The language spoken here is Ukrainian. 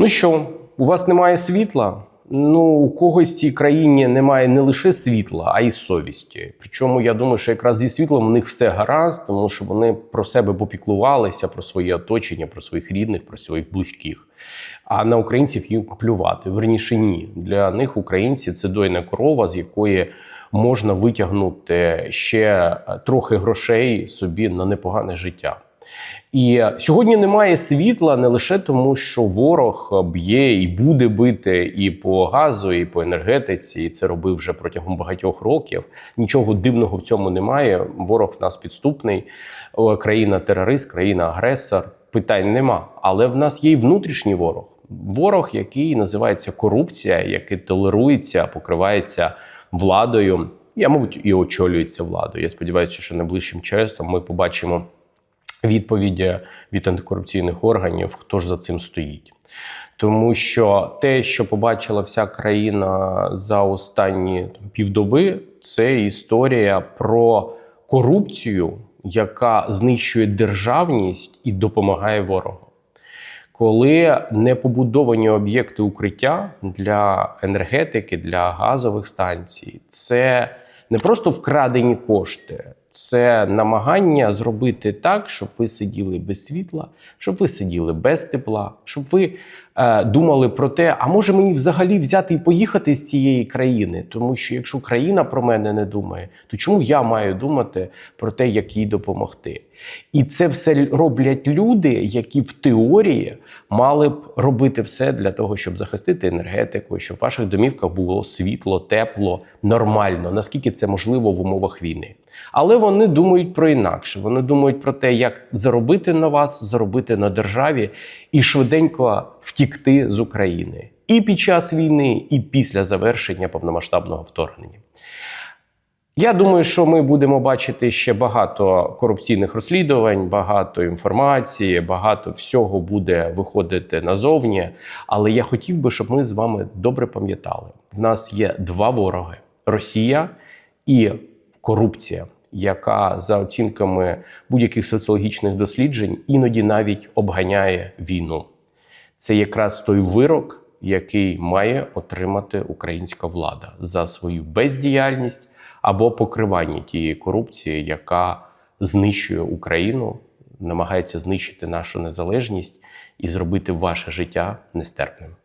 Ну що, у вас немає світла? Ну, у когось в цій країні немає не лише світла, а й совісті. Причому я думаю, що якраз зі світлом у них все гаразд, тому що вони про себе попіклувалися, про своє оточення, про своїх рідних, про своїх близьких. А на українців їм плювати. Верніше ні. Для них українці це дойна корова, з якої можна витягнути ще трохи грошей собі на непогане життя. І сьогодні немає світла не лише тому, що ворог б'є і буде бити і по газу, і по енергетиці, і це робив вже протягом багатьох років. Нічого дивного в цьому немає. Ворог в нас підступний, країна-терорист, країна-агресор. Питань нема. Але в нас є й внутрішній ворог. Ворог, який називається корупція, який толерується, покривається владою. Я, мабуть, і очолюється владою. Я сподіваюся, що найближчим часом ми побачимо відповіді від антикорупційних органів, хто ж за цим стоїть. Тому що те, що побачила вся країна за останні півдоби, це історія про корупцію, яка знищує державність і допомагає ворогу. Коли не побудовані об'єкти укриття для енергетики, для газових станцій, це не просто вкрадені кошти, це намагання зробити так, щоб ви сиділи без світла, щоб ви сиділи без тепла, щоб ви думали про те, а може мені взагалі взяти і поїхати з цієї країни? Тому що якщо країна про мене не думає, то чому я маю думати про те, як їй допомогти? І це все роблять люди, які в теорії мали б робити все для того, щоб захистити енергетику, щоб в ваших домівках було світло, тепло, нормально, наскільки це можливо в умовах війни. Але вони думають про інакше. Вони думають про те, як заробити на вас, заробити на державі і швиденько втікти з України і під час війни, і після завершення повномасштабного вторгнення. Я думаю, що ми будемо бачити ще багато корупційних розслідувань, багато інформації, багато всього буде виходити назовні. Але я хотів би, щоб ми з вами добре пам'ятали: в нас є два вороги: Росія і корупція, яка за оцінками будь-яких соціологічних досліджень іноді навіть обганяє війну. Це якраз той вирок, який має отримати українська влада за свою бездіяльність або покривання тієї корупції, яка знищує Україну, намагається знищити нашу незалежність і зробити ваше життя нестерпним.